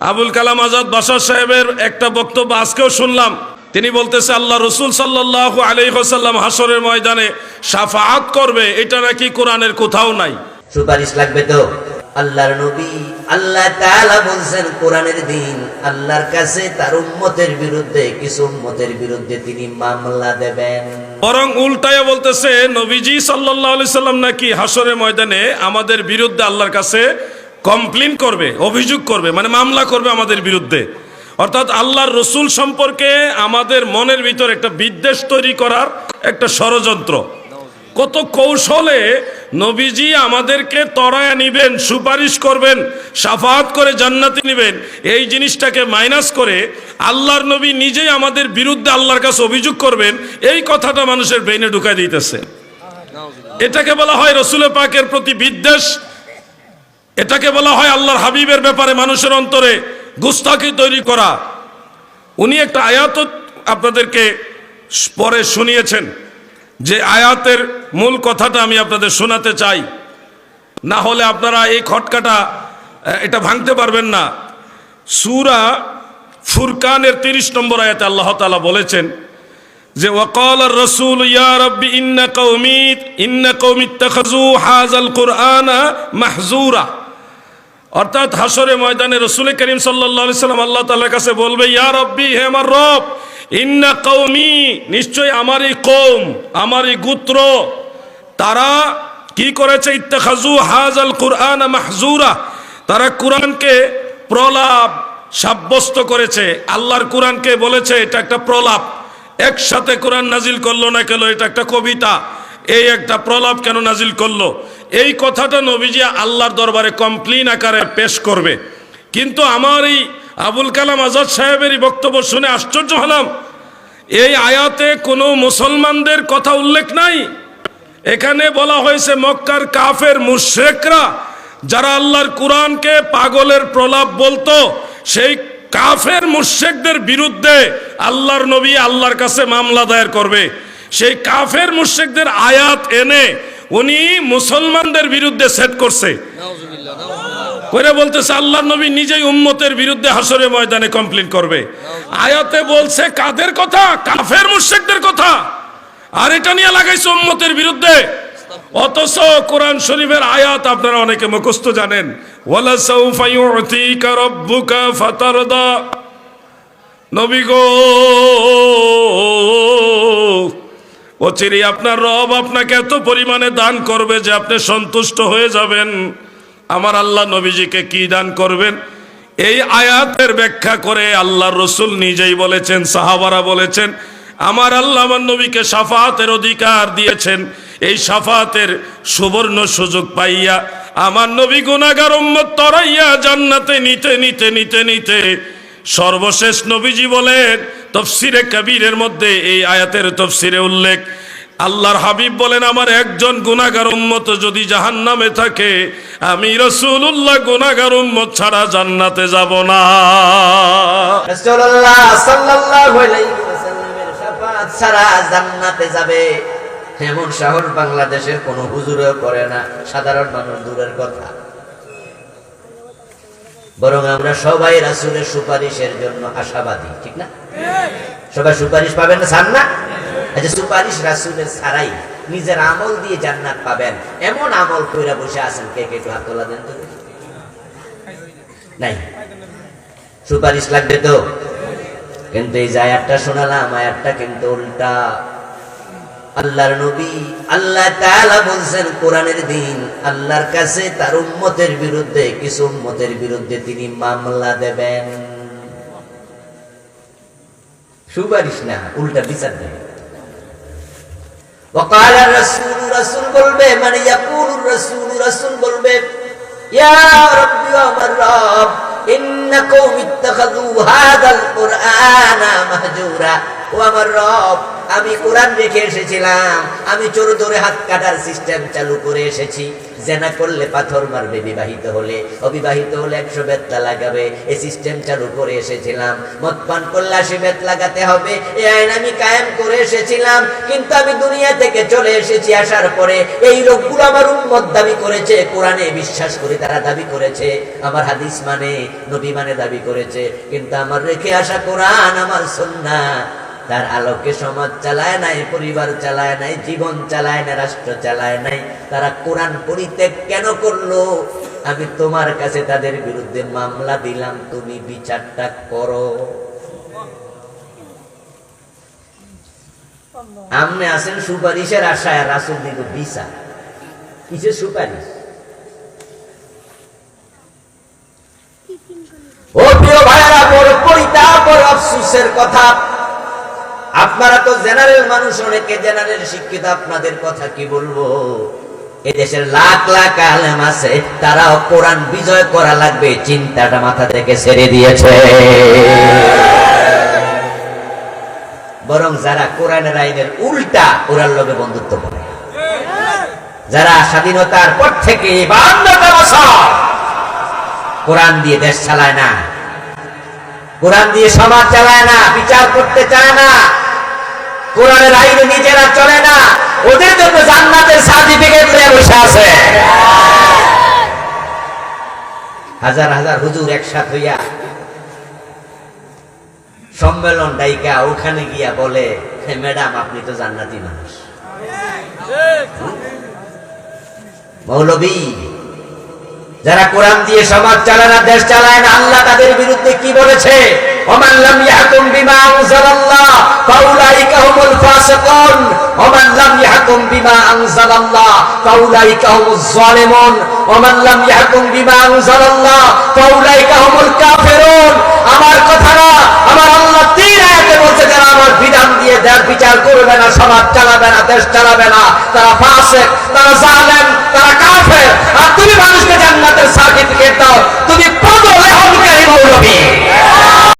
আবুল কালাম আজাদ বাসার সাহেবের একটা বক্তব্য আজকেও শুনলাম। তিনি বলতেছে আল্লাহ রসুল সাল্লাহ আলহিহাসাল্লাম হাসরের ময়দানে সাফাত করবে এটা নাকি কোরআনের কোথাও নাই। সুপারিশ লাগবে তো? আল্লাহর নবী আল্লাহ তাআলা বলছেন কোরআনের দিন আল্লাহর কাছে তার উম্মতের বিরুদ্ধে কিছু উম্মতের বিরুদ্ধে তিনি মামলা দেবেন। বরং উল্টায় বলতেছে নবীজি সাল্লাহ আলি সাল্লাম নাকি হাসরের ময়দানে আমাদের বিরুদ্ধে আল্লাহর কাছে কমপ্লেন করবে, অভিযোগ করবে মানে মামলা করবে আমাদের বিরুদ্ধে। অর্থাৎ আল্লাহর রসুল সম্পর্কে আমাদের মনের ভিতর একটা বিদ্বেষ তৈরি করার একটা ষড়যন্ত্র। কত কৌশলে নবীজি আমাদেরকে তরায়া নিবেন, সুপারিশ করবেন, সাফাত করে জান্নাতি নিবেন, এই জিনিসটাকে মাইনাস করে আল্লাহর নবী নিজেই আমাদের বিরুদ্ধে আল্লাহর কাছে অভিযোগ করবেন, এই কথাটা মানুষের ব্রেনে ঢুকাই দিতেছে। এটাকে বলা হয় রসুল পাকের প্রতি বিদ্বেষ। এটাকে বলা হয় আল্লাহর হাবিবের ব্যাপারে মানুষের অন্তরে গুস্তাকি তৈরি করা। উনি একটা আয়াত আপনাদেরকে পরে শুনিয়েছেন। যে আয়াতের মূল কথাটা আমি আপনাদের শোনাতে চাই। না হলে আপনারা এই খটকাটা এটা ভাঙতে পারবেন না। সুরা ফুরকানের তিরিশ নম্বর আয়াতে আল্লাহ তালা বলেছেন যে, ওয়াকাল রসুল ইয়া ইন্না কৌমিত ইন্না কৌমিত হাজাল কুরআনা মাহজুরা অর্থাৎ হাসরে ময়দানে রসুল করিম সাল্লা সাল্লাম আল্লাহ তালার কাছে বলবে, ইয়া রব্বি, হে আমার রব, ইন্না কৌমি নিশ্চয় আমারই কৌম আমারই গোত্র, তারা কি করেছে? ইত্তেখাজু হাজাল কুরআন মাহজুরা তারা কোরআনকে প্রলাপ সাব্যস্ত করেছে। আল্লাহর কোরআনকে বলেছে, এটা একটা প্রলাপ, একসাথে কোরআন নাজিল করল না কেন? এটা একটা কবিতা। এই একটা প্রলাপ কেন নাজিল করল? এই কথাটা নবীজি আল্লাহর দরবারে কমপ্লেন আকারে পেশ করবে। কিন্তু আমার এই আবুল কালাম আজাদ সাহেবেরই বক্তব্য শুনে আশ্চর্য হলাম। এই আয়াতে কোনো মুসলমানদের কথা উল্লেখ নাই? এখানে বলা হয়েছে, মক্কার কাফের মুশ্রেকরা যারা আল্লাহর কোরআনকে পাগলের প্রলাপ বলতো, সেই কাফের মুশ্রেকদের বিরুদ্ধে আল্লাহর নবী আল্লাহর কাছে মামলা দায়ের করবে। সেই কাফের মুশ্রেকদের আয়াত এনে উনি মুসলমানদের বিরুদ্ধে সেট করছে। করে বলতেছে আল্লাহ নবী নিজেই উম্মতের বিরুদ্ধে হাসরে ময়দানে কমপ্লেন করবে। আয়াতে বলছে কাদের কথা? কাফের মুশ্রিকদের কথা। আর এটা নিয়ে লাগাইছে উম্মতের বিরুদ্ধে। অথচ কোরআন শরীফের আয়াত আপনারা অনেকে মুখস্থ জানেন। ওয়ালা সাউফা ইউতিকা রাব্বুকা ফাতারদা। নবী গো অচিরে আপনার রব আপনাকে এত পরিমাণে দান করবে যে আপনি সন্তুষ্ট হয়ে যাবেন। আমার আল্লাহ নবীজিকে কি দান করবেন? এই আয়াতের ব্যাখ্যা করে আল্লাহ রসুল নিজেই বলেছেন, সাহাবারা বলেছেন, আমার আল্লাহ আমার নবীকে সাফাতের অধিকার দিয়েছেন। এই সাফাতের সুবর্ণ সুযোগ পাইয়া আমার নবী গুনাগার উম্মত তরাইয়া জান্নাতে নিতে নিতে নিতে নিতে সর্বশেষ নবীজি বলেন তফসিরে কবিরের মধ্যে এই আয়াতের তফসিরে উল্লেখ, আল্লাহর হাবিব বলেন, আমার একজন গুনাগার উম্মত যদি জাহান্নামে থাকে, আমি রসুল্লাহ গুনাগার উম্মত ছাড়া জান্নাতে যাব না। এমন সাহস বাংলাদেশের কোনো হুজুরেও করে না, সাধারণ মানুষ দূরের কথা। বরং আমরা সবাই রাসূলের সুপারিশের জন্য আশাবাদী, ঠিক না? সবাই সুপারিশ পাবেন না চান না? আচ্ছা সুপারিশ রাসূলের ছাড়াই নিজের আমল দিয়ে জান্নাত পাবেন। এমন আমল কইরা বসে আছেন কে কে? একটু হাত তোলা দেন তো নাই। সুপারিশ লাগবে তো? কিন্তু এই যে আয়াতটা শোনালাম, আয়াতটা কিন্তু উল্টা। আল্লাহর নবী আল্লাহ তাআলা বলছেন কোরআনের দিন আল্লাহর কাছে তার উম্মতের বিরুদ্ধে কিছু উম্মতের বিরুদ্ধে তিনি মামলা দেবেন সুপারিশ না উল্টা বিচার দেবেন وقال الرسول رسول বলবে মানে يقول الرسول رسول বলবে يا رب يا رب إنكم اتخذوا هذا القرآن مهجورا ও আমার রব আমি কোরআন রেখে এসেছিলাম। আমি চোর ধরে হাত কাটার সিস্টেম চালু করে এসেছি। জেনা করলে পাথর মারবে, বিবাহিত হলে। অবিবাহিত হলে একশো বেতলা লাগাবে। এই সিস্টেম চালু করে এসেছিলাম। মদ পান করলে আশি বেত লাগাতে হবে। এই আইন আমি কায়েম করে এসেছিলাম। কিন্তু আমি দুনিয়া থেকে চলে এসেছি আসার পরে এই লোকগুলো আমার উন্মত দাবি করেছে। কোরআনে বিশ্বাস করে তারা দাবি করেছে। আমার হাদিস মানে নবী মানে দাবি করেছে। কিন্তু আমার রেখে আসা কোরআন আমার সন্না তার আলোকে সমাজ চালায় নাই, পরিবার চালায় নাই, জীবন চালায় না রাষ্ট্র চালায় নাই। তারা কোরআন পরিত্যাগ কেন করল? আমি তোমার কাছে তাদের বিরুদ্ধে মামলা দিলাম, তুমি বিচারটা করো। আমনে আছেন সুপারিশের আশায় রাসুল দিব বিচার কিসের সুপারিশ? ও প্রিয় ভাইরা বড় পরিতাপ বড় আফসুসের কথা। আপনারা তো জেনারেল মানুষ, অনেকে জেনারেল শিক্ষিত, আপনাদের কথা কি বলব? এদেশের লাখ লাখ আলেম আছে, তারাও কোরআন বিজয় করা লাগবে, চিন্তাটা মাথা থেকে ছেড়ে দিয়েছে। বরং যারা কোরআনের আইনের উল্টা, ওরার লোকে বন্ধুত্ব করে। যারা স্বাধীনতার পর থেকে কোরআন দিয়ে দেশ চালায় না। কোরআন দিয়ে সমাজ চালায় না, বিচার করতে চায় না। কোরআনের আইনে নিজেরা চলে না, ওদের জন্য জান্নাতের সার্টিফিকেট নিয়ে বসে আছে। হাজার হাজার হুজুর একসাথ হইয়া সম্মেলন ডাইকা ওখানে গিয়া বলে, "হে ম্যাডাম, আপনি তো জান্নাতি মানুষ। মৌলবী, যারা কোরআন দিয়ে সমাজ চালায় না, দেশ চালায় না, আল্লাহ তাদের বিরুদ্ধে কি বলেছে? ওমান লাম ইয়াহকুম বিমা আনজালাল্লাহ ফাউলাইকা হুমুল ফাসিকুন ওমান লাম ইয়াহকুম বিমা আনজালাল্লাহ ফাউলাইকা হুমুজ জালিমুন ওমান লাম ইয়াহকুম বিমা আনজালাল্লাহ ফাউলাইকা হুমুল কাফিরুন আমার কথা না, আমার আল্লাহ তিন আয়াতে বলছে, যারা আমার বিধান দিয়ে দেশ বিচার করবে না, সমাজ চালাবে না, দেশ চালাবে না, তারা ফাসিক, তারা জালেম, তারা কাফের। আর তুমি মানুষকে জান্নাতের সার্টিফিকেট দাও।